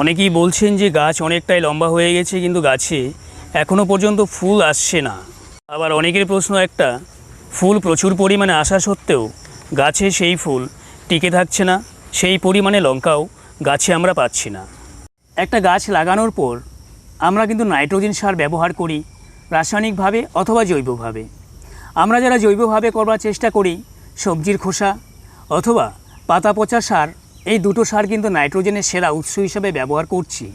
অনেকেই বলছেন যে গাছ অনেকটাই লম্বা হয়ে গেছে, কিন্তু গাছে এখনও পর্যন্ত ফুল আসছে না। আবার অনেকের প্রশ্ন একটা, ফুল প্রচুর পরিমাণে আসা সত্ত্বেও গাছে সেই ফুল টিকে থাকছে না, সেই পরিমাণে লঙ্কাও গাছে আমরা পাচ্ছি না। একটা গাছ লাগানোর পর আমরা কিন্তু নাইট্রোজেন সার ব্যবহার করি, রাসায়নিকভাবে অথবা জৈবভাবে। আমরা যারা জৈবভাবে করবার চেষ্টা করি, সবজির খোসা অথবা পাতা পচা সার এই দুটো সার কিন্তু নাইট্রোজেনের সেরা উৎস হিসেবে ব্যবহার করছি।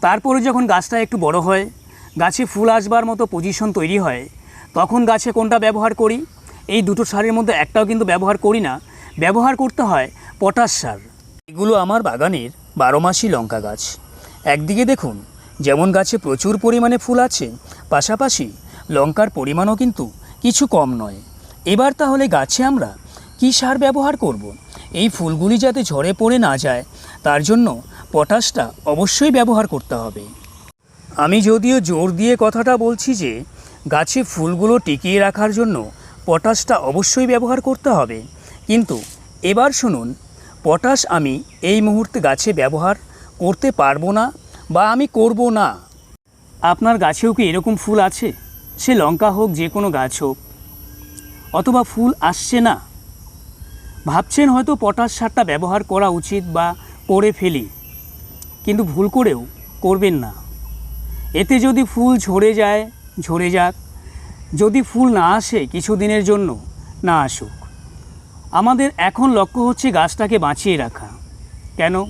তারপরে যখন গাছটা একটু বড় হয়, গাছে ফুল আসবার মতো পজিশন তৈরি হয়, তখন গাছে কোনটা ব্যবহার করি? এই দুটো সারের মধ্যে একটাও কিন্তু ব্যবহার করি না। ব্যবহার করতে হয় পটাশ সার। এগুলো আমার বাগানের বারো মাসি লঙ্কা গাছ। একদিকে দেখুন, যেমন গাছে প্রচুর পরিমাণে ফুল আছে, পাশাপাশি লঙ্কার পরিমাণও কিন্তু কিছু কম নয়। এবার তাহলে গাছে আমরা কী সার ব্যবহার করব। এই ফুলগুলি যাতে ঝরে পড়ে না যায়, তার জন্য পটাশটা অবশ্যই ব্যবহার করতে হবে। আমি যদিও জোর দিয়ে কথাটা বলছি যে, গাছে ফুলগুলো টিকিয়ে রাখার জন্য পটাশটা অবশ্যই ব্যবহার করতে হবে। কিন্তু এবার শুনুন, পটাশ আমি এই মুহূর্তে গাছে ব্যবহার করতে পারব না বা আমি করব না? আপনার গাছেও কি এরকম ফুল আছে? সে লঙ্কা হোক, যে কোনো গাছ হোক। অথবা ফুল আসছে না? ভাবছেন হয়তো পটাশ সারটা ব্যবহার করা উচিত বা করে ফেলি। কিন্তু ভুল করেও করবেন না। এতে যদি ফুল ঝরে যায়, ঝরে যাক। যদি ফুল না আসে কিছু দিনের জন্য, না আসুক। আমাদের এখন লক্ষ্য হচ্ছে গাছটাকে বাঁচিয়ে রাখা। কেন?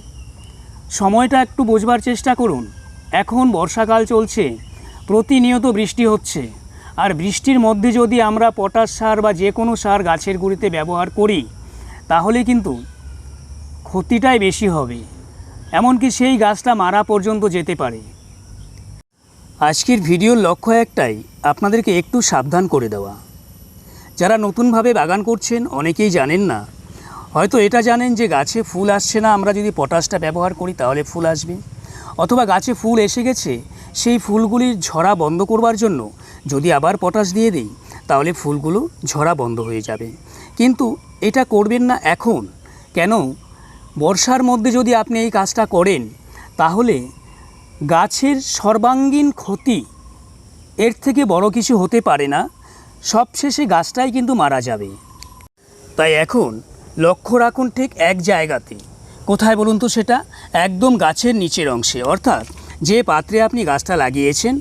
সময়টা একটু বোঝবার চেষ্টা করুন। এখন বর্ষাকাল চলছে, প্রতিনিয়ত বৃষ্টি হচ্ছে। আর বৃষ্টির মধ্যে যদি আমরা পটাশ সার বা যে কোনো সার গাছের গুঁড়িতে ব্যবহার করি তাহলে কিন্তু ক্ষতিটাই বেশি হবে, এমনকি সেই গাছটা মারা পর্যন্ত যেতে পারে। আজকের ভিডিওর লক্ষ্য একটাই, আপনাদেরকে একটু সাবধান করে দেওয়া। যারা নতুনভাবে বাগান করছেন, অনেকেই জানেন না। হয়তো এটা জানেন যে গাছে ফুল আসছে না, আমরা যদি পটাশটা ব্যবহার করি তাহলে ফুল আসবে। অথবা গাছে ফুল এসে গেছে, সেই ফুলগুলির ঝরা বন্ধ করবার জন্য যদি আবার পটাশ দিয়ে দিই তাহলে ফুলগুলো ঝরা বন্ধ হয়ে যাবে। কিন্তু এটা করবেন না এখন। কেন? বর্ষার মধ্যে যদি আপনি এই কাজটা করেন, তাহলে গাছের সর্বাঙ্গীন ক্ষতি এর থেকে বড় কিছু হতে পারে না। সবশেষে গাছটাই কিন্তু মারা যাবে। তাই এখন লক্ষ্য রাখুন ঠিক এক জায়গাতে। কোথায় বলুন তো সেটা? একদম গাছের নিচের অংশে। অর্থাৎ যে পাত্রে আপনি গাছটা লাগিয়েছেন,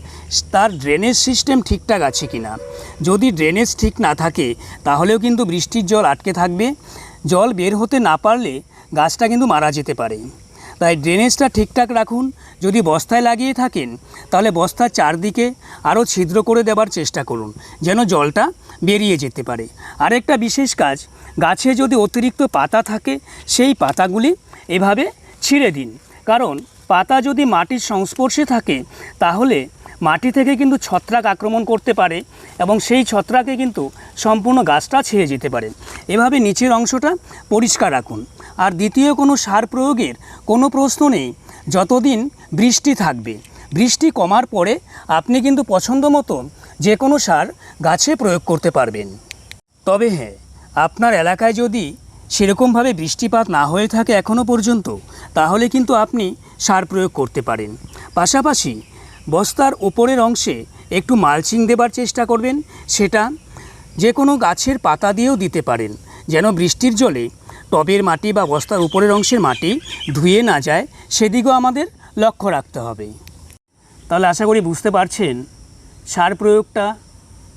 তার ড্রেনেজ সিস্টেম ঠিকঠাক আছে কি না যদি ড্রেনেজ ঠিক না থাকে, তাহলেও কিন্তু বৃষ্টির জল আটকে থাকবে। জল বের হতে না পারলে গাছটা কিন্তু মারা যেতে পারে। তাই ড্রেনেজটা ঠিকঠাক রাখুন। যদি বস্তায় লাগিয়ে থাকেন, তাহলে বস্তার চারদিকে আরও ছিদ্র করে দেবার চেষ্টা করুন, যেন জলটা বেরিয়ে যেতে পারে। আরেকটা বিশেষ কাজ, গাছে যদি অতিরিক্ত পাতা থাকে, সেই পাতাগুলি এভাবে ছিঁড়ে দিন। কারণ পাতা যদি মাটির সংস্পর্শে থাকে, তাহলে মাটি থেকে কিন্তু ছত্রাক আক্রমণ করতে পারে এবং সেই ছত্রাকে কিন্তু সম্পূর্ণ গাছটা ছেড়ে যেতে পারে। এভাবে নিচের অংশটা পরিষ্কার রাখুন। আর দ্বিতীয় কোনো সার প্রয়োগের কোনো প্রশ্ন নেই, যতদিন বৃষ্টি থাকবে। বৃষ্টি কমার পরে আপনি কিন্তু পছন্দ মতো যে কোনো সার গাছে প্রয়োগ করতে পারবেন। তবে হ্যাঁ আপনার এলাকায় যদি সেরকমভাবে বৃষ্টিপাত না হয়ে থাকে এখনও পর্যন্ত, তাহলে কিন্তু আপনি সার প্রয়োগ করতে পারেন। পাশাপাশি বস্তার ওপরের অংশে একটু মালচিং দেবার চেষ্টা করবেন। সেটা যে কোনো গাছের পাতা দিয়েও দিতে পারেন, যেন বৃষ্টির জলে টবের মাটি বা বস্তার উপরের অংশের মাটি ধুয়ে না যায়। সেদিকেও আমাদের লক্ষ্য রাখতে হবে। তাহলে আশা করি বুঝতে পারছেন, সার প্রয়োগটা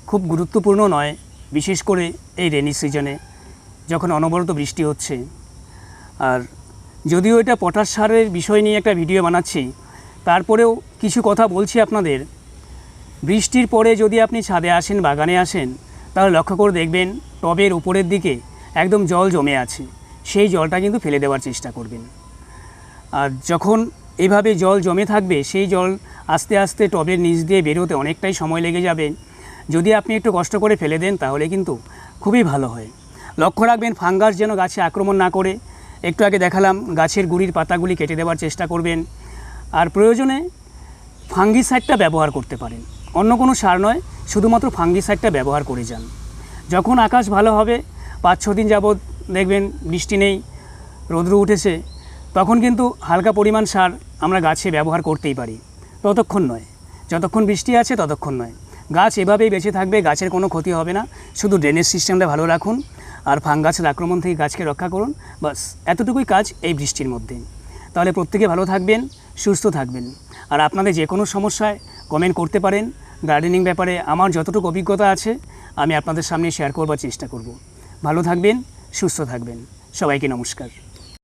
খুব গুরুত্বপূর্ণ নয়, বিশেষ করে এই রেনি সিজনে, যখন অনবরত বৃষ্টি হচ্ছে। আর যদিও এটা পটাশ সারের বিষয় নিয়ে একটা ভিডিও বানাচ্ছি, তারপরেও কিছু কথা বলছি আপনাদের। বৃষ্টির পরে যদি আপনি ছাদে আসেন, বাগানে আসেন, তাহলে লক্ষ্য করে দেখবেন টবের উপরের দিকে একদম জল জমে আছে। সেই জলটা কিন্তু ফেলে দেওয়ার চেষ্টা করবেন। আর যখন এভাবে জল জমে থাকবে, সেই জল আস্তে আস্তে টবের নিচ দিয়ে বেরোতে অনেকটাই সময় লেগে যাবে। যদি আপনি একটু কষ্ট করে ফেলে দেন, তাহলে কিন্তু খুবই ভালো হয়। লক্ষ্য রাখবেন, ফাঙ্গাস যেন গাছে আক্রমণ না করে একটু আগে দেখালাম, গাছের গুড়ির পাতাগুলি কেটে দেওয়ার চেষ্টা করবেন। আর প্রয়োজনে ফাঙ্গিসাইডটা ব্যবহার করতে পারেন। অন্য কোনো সার নয়, শুধুমাত্র ফাঙ্গিসাইডটা ব্যবহার করে যান। যখন আকাশ ভালো হবে, পাঁচ ছ দিন যাবৎ দেখবেন বৃষ্টি নেই, রৌদ্র উঠেছে, তখন কিন্তু হালকা পরিমাণ সার আমরা গাছে ব্যবহার করতেই পারি। ততক্ষণ নয়, যতক্ষণ বৃষ্টি আছে ততক্ষণ নয়। গাছ এভাবেই বেঁচে থাকবে, গাছের কোনো ক্ষতি হবে না। শুধু ড্রেনেজ সিস্টেমটা ভালো রাখুন আর ফাঙ্গাসের আক্রমণ থেকে গাছকে রক্ষা করুন। বাস, এতটুকুই কাজ এই বৃষ্টির মধ্যে তাহলে প্রত্যেকে ভালো থাকবেন, সুস্থ থাকবেন। আর আপনাদের যে কোনো সমস্যায় কমেন্ট করতে পারেন। গার্ডেনিং ব্যাপারে আমার যতটুকু অভিজ্ঞতা আছে, আমি আপনাদের সামনে শেয়ার করবার চেষ্টা করব। ভালো থাকবেন, সুস্থ থাকবেন। সবাইকে নমস্কার।